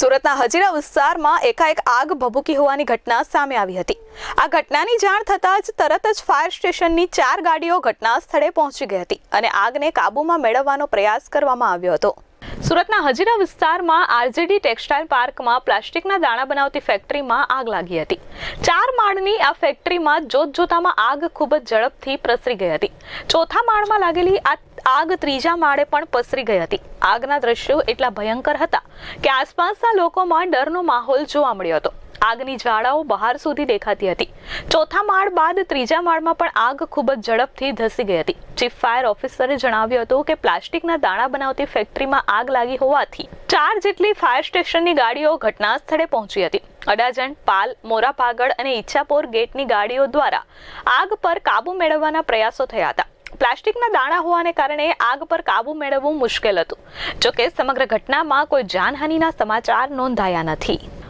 સુરતના હજીરા વિસ્તારમાં એકાએક આગ ભભૂકી હોવાની ઘટના સામે આવી હતી. આ ઘટનાની જાણ થતાં જ તરત જ ફાયર સ્ટેશનની ચાર ગાડીઓ ઘટના સ્થળે પહોંચી ગઈ હતી અને આગને કાબૂમાં મેળવવાનો પ્રયાસ કરવામાં આવ્યો હતો. સુરતના હજીરા વિસ્તારમાં આરજેડી ટેક્સટાઇલ પાર્કમાં પ્લાસ્ટિકના દાણા બનાવતી ફેક્ટરીમાં આગ લાગી હતી. ચાર માળની આ ફેક્ટરીમાં જોત જોતામાં આગ ખૂબ જ ઝડપથી પ્રસરી ગઈ હતી. ચોથા માળમાં લાગેલી આ આગ ત્રીજા માળે પણ પસરી ગઈ હતી. આગના દ્રશ્યો એટલા ભયંકર હતા કે આસપાસના લોકોમાં ડરનો માહોલ જોવા મળ્યો હતો. આગની જ્વાળાઓ બહાર સુધી દેખાતી હતી. ચોથા માળ બાદ ત્રીજા માળમાં પણ આગ ખૂબ જ ઝડપથી ધસી ગઈ હતી. ચીફ ફાયર ઓફિસરે જણાવ્યું હતું કે પ્લાસ્ટિકના દાણા બનાવતી ફેક્ટરીમાં આગ લાગી હોવાથી ચાર જેટલી ફાયર સ્ટેશનની ગાડીઓ ઘટના સ્થળે પહોંચી હતી. અડાજણ, પાલ, મોરાપાગળ અને ઈચ્છાપોર ગેટની ગાડીઓ દ્વારા આગ પર કાબુ મેળવવાના પ્રયાસો થયા હતા. પ્લાસ્ટિકના દાણા હોવાને કારણે આગ પર કાબુ મેળવવું મુશ્કેલ હતું. જોકે સમગ્ર ઘટનામાં કોઈ જાનહાનિના સમાચાર નોંધાયા નથી.